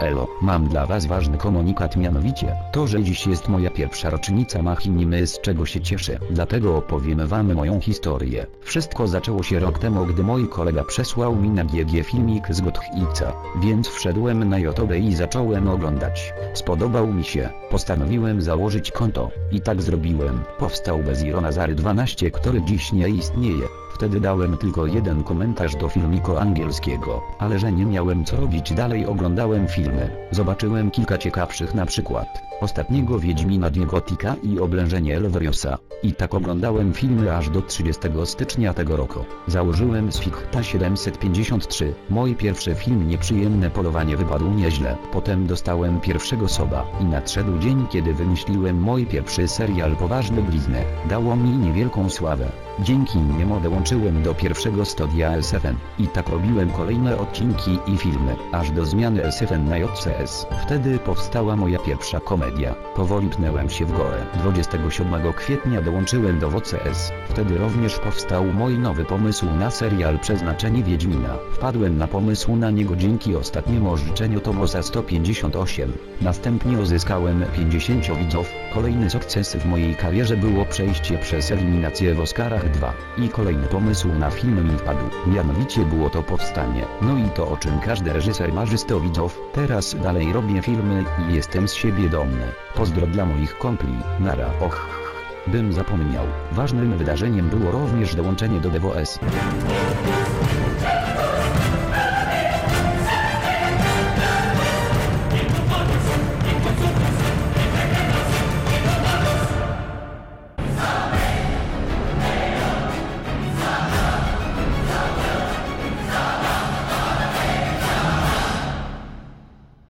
Elo, mam dla was ważny komunikat mianowicie, to że dziś jest moja pierwsza rocznica Machinimy z czego się cieszę, dlatego opowiem wam moją historię. Wszystko zaczęło się rok temu gdy mój kolega przesłał mi na GG filmik z Gothica, więc wszedłem na YouTube i zacząłem oglądać. Spodobał mi się, postanowiłem założyć konto, i tak zrobiłem. Powstał Beziro Nazary 12 który dziś nie istnieje. Wtedy dałem tylko jeden komentarz do filmiku angielskiego, ale że nie miałem co robić dalej oglądałem filmy. Zobaczyłem kilka ciekawszych na przykład Ostatniego Wiedźmina Diegotika i Oblężenie Elveriosa. I tak oglądałem filmy aż do 30 stycznia tego roku. Założyłem Sfikta 753. Mój pierwszy film Nieprzyjemne polowanie wypadł nieźle. Potem dostałem pierwszego soba i nadszedł dzień kiedy wymyśliłem mój pierwszy serial Poważny Blizny. Dało mi niewielką sławę. Dzięki niemu dołączyłem do pierwszego studia SFN i tak robiłem kolejne odcinki i filmy, aż do zmiany SFN na JCS. Wtedy powstała moja pierwsza komedia. Powoli pnęłem się w górę. 27 kwietnia dołączyłem do WCS. Wtedy również powstał mój nowy pomysł na serial Przeznaczenie Wiedźmina. Wpadłem na pomysł na niego dzięki ostatniemu życzeniu Tomosa 158. Następnie uzyskałem 50 widzów. Kolejny sukces w mojej karierze było przejście przez eliminację w Oscarach 2. I kolejny pomysł na film mi wpadł. Mianowicie było to powstanie. No i to o czym każdy reżyser marzy 100 widzów. Teraz dalej robię filmy i jestem z siebie dumny. Pozdro dla moich kompli. Nara och. Bym zapomniał. Ważnym wydarzeniem było również dołączenie do DWS.